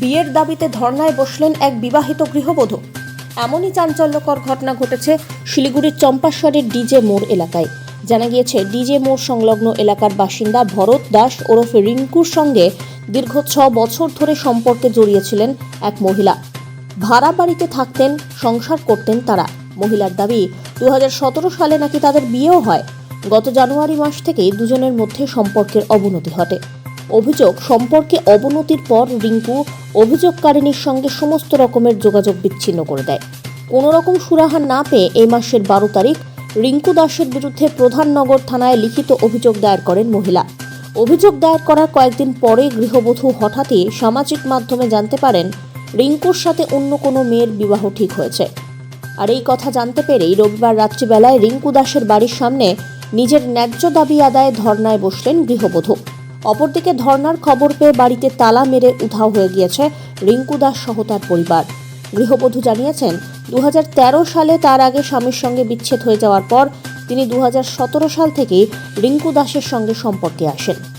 বিয়ের দাবিতে ধর্নায় বসলেন এক বিবাহিত গৃহবধূ। এমনই চাঞ্চল্যকর ঘটনা ঘটেছে শিলিগুড়ির চম্পাশ্বরের ডিজে মোড় এলাকায়। জানা গিয়েছে, ডিজে মোড় সংলগ্ন এলাকার বাসিন্দা ভরত দাস ওরফে রিঙ্কুর সঙ্গে দীর্ঘ ছ বছর ধরে সম্পর্কে জড়িয়েছিলেন এক মহিলা। ভাড়া বাড়িতে থাকতেন, সংসার করতেন তারা। মহিলার দাবি দু হাজার সতেরো সালে নাকি তাদের বিয়েও হয়। গত জানুয়ারি মাস থেকেই দুজনের মধ্যে সম্পর্কের অবনতি ঘটে। অভিযোগ সম্পর্কে অবনতির পর রিঙ্কু অভিযোগকারিনীর সঙ্গে সমস্ত রকমের যোগাযোগ বিচ্ছিন্ন করে দেয়। কোনো রকম সুরাহা না পেয়ে এই মাসের বারো তারিখ রিঙ্কু দাসের বিরুদ্ধে প্রধাননগর থানায় লিখিত অভিযোগ দায়ের করেন মহিলা। অভিযোগ দায়ের করার কয়েকদিন পরে গৃহবধূ হঠাৎই সামাজিক মাধ্যমে জানতে পারেন রিঙ্কুর সাথে অন্য কোনো মেয়ের বিবাহ ঠিক হয়েছে। আর এই কথা জানতে পেরেই রবিবার রাত্রিবেলায় রিঙ্কু দাসের বাড়ির সামনে নিজের ন্যায্য দাবি আদায়ে ধর্নায় বসলেন গৃহবধূ। অপরদিকে ধর্নার খবর পেয়ে বাড়িতে তালা মেরে উধাও হয়ে গিয়েছে রিঙ্কু দাস সহ তার পরিবার। গৃহবধূ জানিয়েছেন দু হাজার তেরো সালে তার আগে স্বামীর সঙ্গে বিচ্ছেদ হয়ে যাওয়ার পর তিনি দু হাজার সতেরো সাল থেকেই রিঙ্কু দাসের সঙ্গে সম্পর্কে আসেন।